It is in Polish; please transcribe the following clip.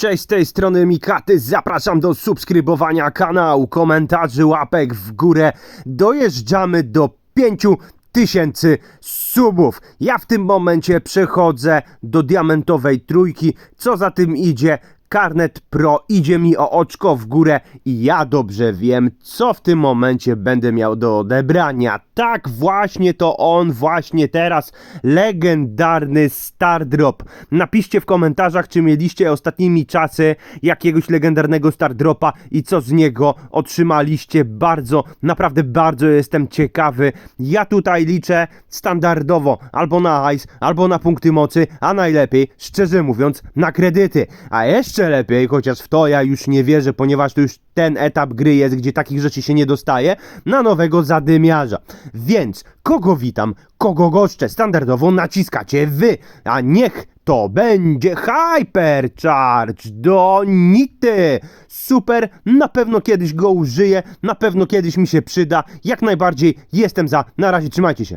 Cześć, z tej strony Mikaty, zapraszam do subskrybowania kanału, komentarzy, łapek w górę. Dojeżdżamy do 5000 subów. Ja w tym momencie przechodzę do diamentowej trójki. Co za tym idzie? Karnet Pro idzie mi o oczko w górę i ja dobrze wiem, co w tym momencie będę miał do odebrania. Tak, właśnie to on, właśnie teraz legendarny Stardrop. Napiszcie w komentarzach, czy mieliście ostatnimi czasy jakiegoś legendarnego Stardropa i co z niego otrzymaliście. Bardzo, naprawdę bardzo jestem ciekawy. Ja tutaj liczę standardowo albo na hajs, albo na punkty mocy, a najlepiej, szczerze mówiąc, na kredyty. A jeszcze lepiej, chociaż w to ja już nie wierzę, ponieważ to już ten etap gry jest, gdzie takich rzeczy się nie dostaje, na nowego zadymiarza. Więc kogo witam, kogo goszczę, standardowo naciskacie wy, a niech to będzie Hypercharge do Nity. Super, na pewno kiedyś go użyję, na pewno kiedyś mi się przyda. Jak najbardziej jestem za. Na razie trzymajcie się.